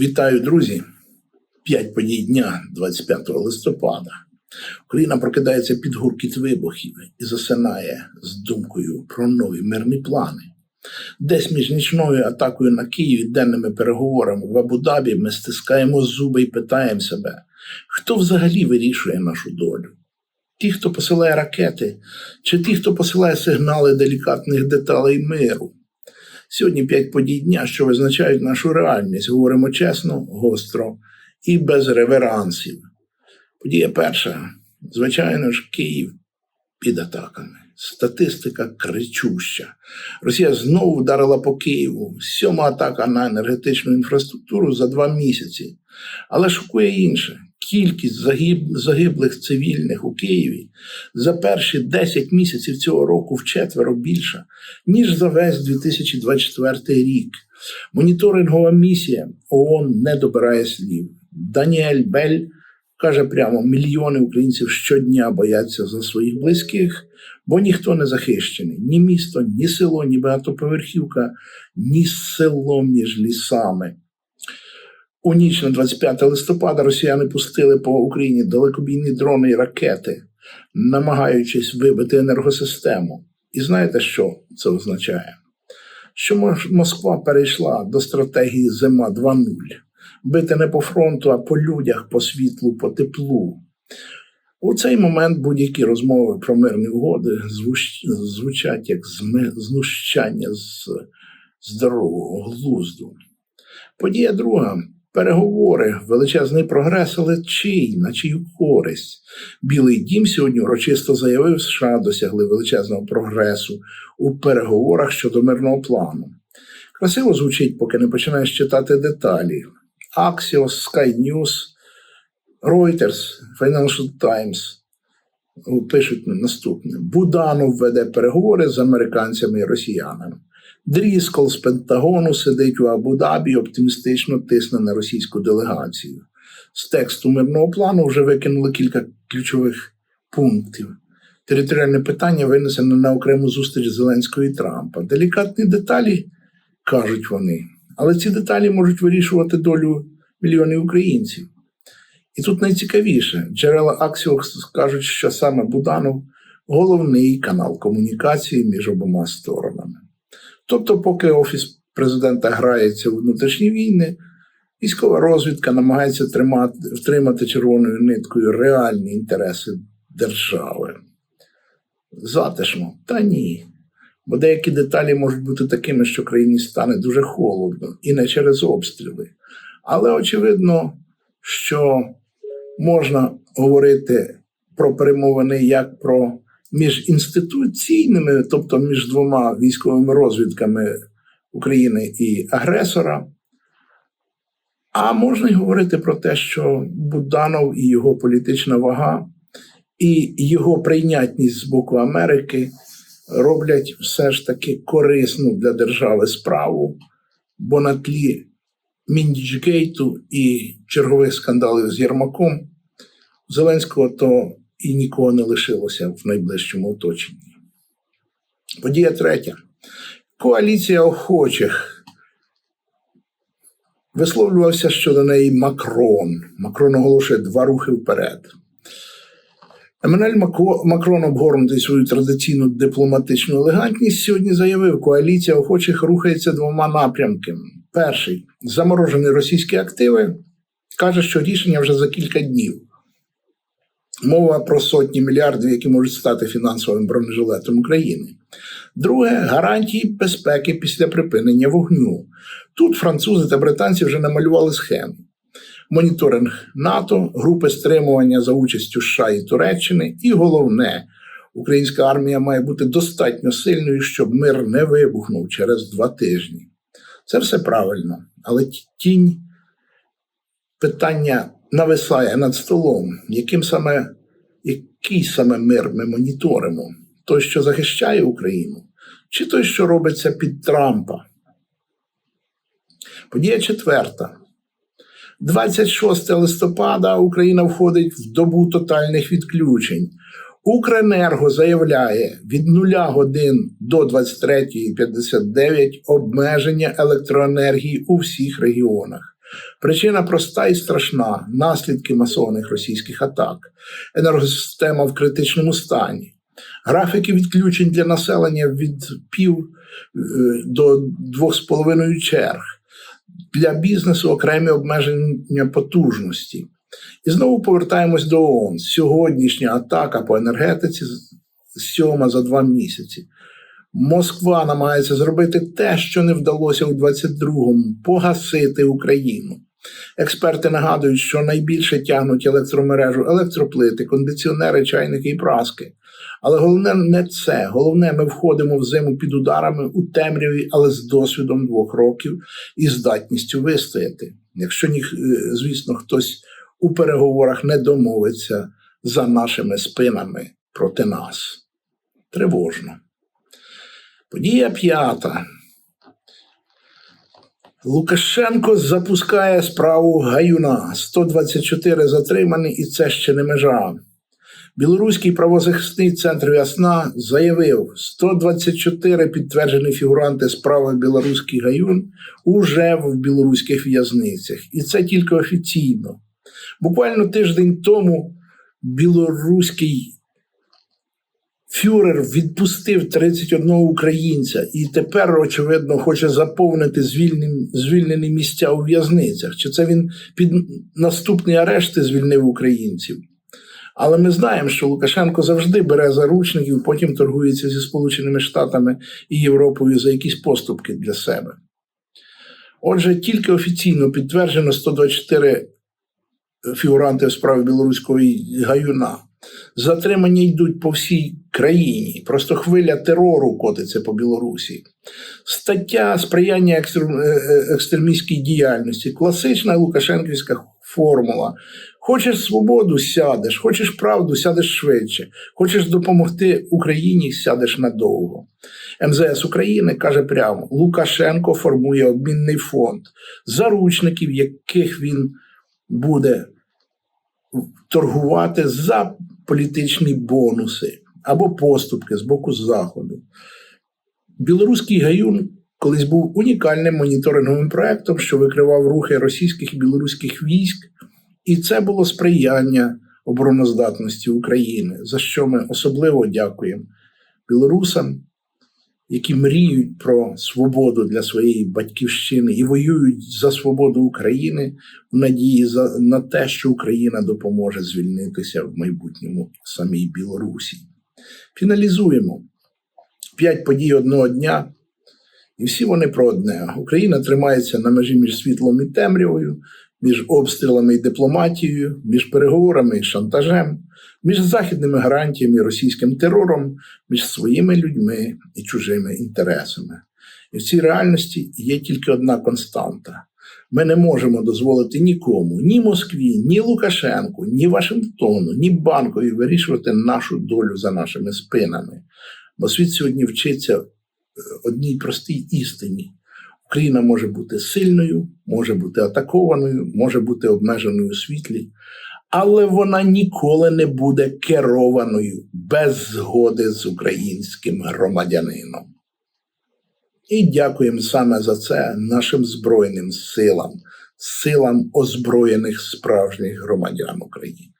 Вітаю, друзі! П'ять подій дня 25 листопада. Україна прокидається під гуркіт вибухів і засинає з думкою про нові мирні плани. Десь між нічною атакою на Київ і денними переговорами в Абу-Дабі ми стискаємо зуби і питаємо себе, хто взагалі вирішує нашу долю? Ті, хто посилає ракети, чи ті, хто посилає сигнали делікатних деталей миру? Сьогодні п'ять подій дня, що визначають нашу реальність. Говоримо чесно, гостро і без реверансів. Подія перша, звичайно ж, Київ під атаками. Статистика кричуща. Росія знову вдарила по Києву. Сьома атака на енергетичну інфраструктуру за два місяці. Але шокує інше. Кількість загиб, загиблих цивільних у Києві за перші 10 місяців цього року вчетверо більша, ніж за весь 2024 рік. Моніторингова місія ООН не добирає слів. Даніель Бель каже прямо: мільйони українців щодня бояться за своїх близьких, бо ніхто не захищений. Ні місто, ні село, ні багатоповерхівка, ні село між лісами. У ніч на 25 листопада росіяни пустили по Україні далекобійні дрони і ракети, намагаючись вибити енергосистему. І знаєте, що це означає? Що Москва перейшла до стратегії Зима 2.0. Бити не по фронту, а по людях, по світлу, по теплу. У цей момент будь-які розмови про мирні угоди звучать як знущання з здорового глузду. Подія друга. Переговори, величезний прогрес, але чий, на чию користь. Білий дім сьогодні урочисто заявив, США досягли величезного прогресу у переговорах щодо мирного плану. Красиво звучить, поки не починаєш читати деталі. Axios, Sky News, Reuters, Financial Times пишуть наступне: Буданов веде переговори з американцями і росіянами. Дріскол з Пентагону сидить у Абу-Дабі і оптимістично тисне на російську делегацію. З тексту мирного плану вже викинули кілька ключових пунктів. Територіальне питання винесено на окрему зустріч Зеленського і Трампа. Делікатні деталі, кажуть вони, але ці деталі можуть вирішувати долю мільйонів українців. І тут найцікавіше, джерела Аксіос кажуть, що саме Буданов головний канал комунікації між обома сторонами. Тобто, поки Офіс президента грається у внутрішні війни, військова розвідка намагається тримати, втримати червоною ниткою реальні інтереси держави. Затишно, та ні. Бо деякі деталі можуть бути такими, що країні стане дуже холодно і не через обстріли. Але очевидно, що можна говорити про перемовини як про міжінституційними, тобто між двома військовими розвідками України і агресора. А можна й говорити про те, що Буданов і його політична вага, і його прийнятність з боку Америки роблять все ж таки корисну для держави справу, бо на тлі Міндічгейту і чергових скандалів з Єрмаком Зеленського то і нікого не лишилося в найближчому оточенні. Подія третя. Коаліція охочих. Висловлювався щодо неї Макрон. Макрон оголошує два рухи вперед. Еммануель Макрон, обгорнутий свою традиційну дипломатичну елегантність, сьогодні заявив, коаліція охочих рухається двома напрямками. Перший заморожені російські активи каже, що рішення вже за кілька днів. Мова про сотні мільярдів, які можуть стати фінансовим бронежилетом України. Друге гарантії безпеки після припинення вогню. Тут французи та британці вже намалювали схему. Моніторинг НАТО, групи стримування за участю США і Туреччини, і головне, українська армія має бути достатньо сильною, щоб мир не вибухнув через два тижні. Це все правильно, але тінь питання нависає над столом, яким саме, який саме мир ми моніторимо? Той, що захищає Україну, чи той, що робиться під Трампа? Подія четверта. 26 листопада Україна входить в добу тотальних відключень. Укренерго заявляє від 0 годин до 23.59 обмеження електроенергії у всіх регіонах. Причина проста і страшна: наслідки масованих російських атак, енергосистема в критичному стані. Графіки відключень для населення від пів е, до двох з половиною черг. Для бізнесу окремі обмеження потужності. І знову повертаємось до ООН. Сьогоднішня атака по енергетиці сьома за два місяці. Москва намагається зробити те, що не вдалося у 22-му погасити Україну. Експерти нагадують, що найбільше тягнуть електромережу електроплити, кондиціонери, чайники і праски. Але головне не це. Головне, ми входимо в зиму під ударами у темряві, але з досвідом двох років і здатністю вистояти. Якщо ні, звісно, хтось у переговорах не домовиться за нашими спинами проти нас. Тривожно. Подія п'ята. Лукашенко запускає справу Гаюна. 124 затримані, і це ще не межа. Білоруський правозахисний центр Вясна заявив, 124 підтверджені фігуранти справи Білоруський Гаюн уже в білоруських в'язницях. І це тільки офіційно. Буквально тиждень тому білоруський фюрер відпустив 31 українця і тепер, очевидно, хоче заповнити звільнені, звільнені місця у в'язницях. Чи це він під наступні арешти звільнив українців? Але ми знаємо, що Лукашенко завжди бере заручників, потім торгується зі Сполученими Штатами і Європою за якісь поступки для себе. Отже, тільки офіційно підтверджено 124 фігуранти в справі білоруського гаюна. Затримання йдуть по всій країні. Просто хвиля терору котиться по Білорусі. Стаття сприяння екстрем... екстремістській діяльності, класична Лукашенківська формула. Хочеш свободу, сядеш, хочеш правду, сядеш швидше, хочеш допомогти Україні, сядеш надовго. МЗС України каже прямо: Лукашенко формує обмінний фонд заручників, яких він буде торгувати за політичні бонуси або поступки з боку Заходу. Білоруський гаюн колись був унікальним моніторинговим проєктом, що викривав рухи російських і білоруських військ, і це було сприяння обороноздатності України, за що ми особливо дякуємо білорусам які мріють про свободу для своєї батьківщини і воюють за свободу України в надії на те, що Україна допоможе звільнитися в майбутньому самій Білорусі. Фіналізуємо п'ять подій одного дня. І всі вони про одне. Україна тримається на межі між світлом і темрявою, між обстрілами і дипломатією, між переговорами і шантажем, між західними гарантіями і російським терором, між своїми людьми і чужими інтересами. І в цій реальності є тільки одна константа. Ми не можемо дозволити нікому, ні Москві, ні Лукашенку, ні Вашингтону, ні банкові вирішувати нашу долю за нашими спинами. Бо світ сьогодні вчиться одній простій істині. Україна може бути сильною, може бути атакованою, може бути обмеженою у світлі, але вона ніколи не буде керованою без згоди з українським громадянином. І дякуємо саме за це нашим Збройним силам, силам озброєних справжніх громадян України.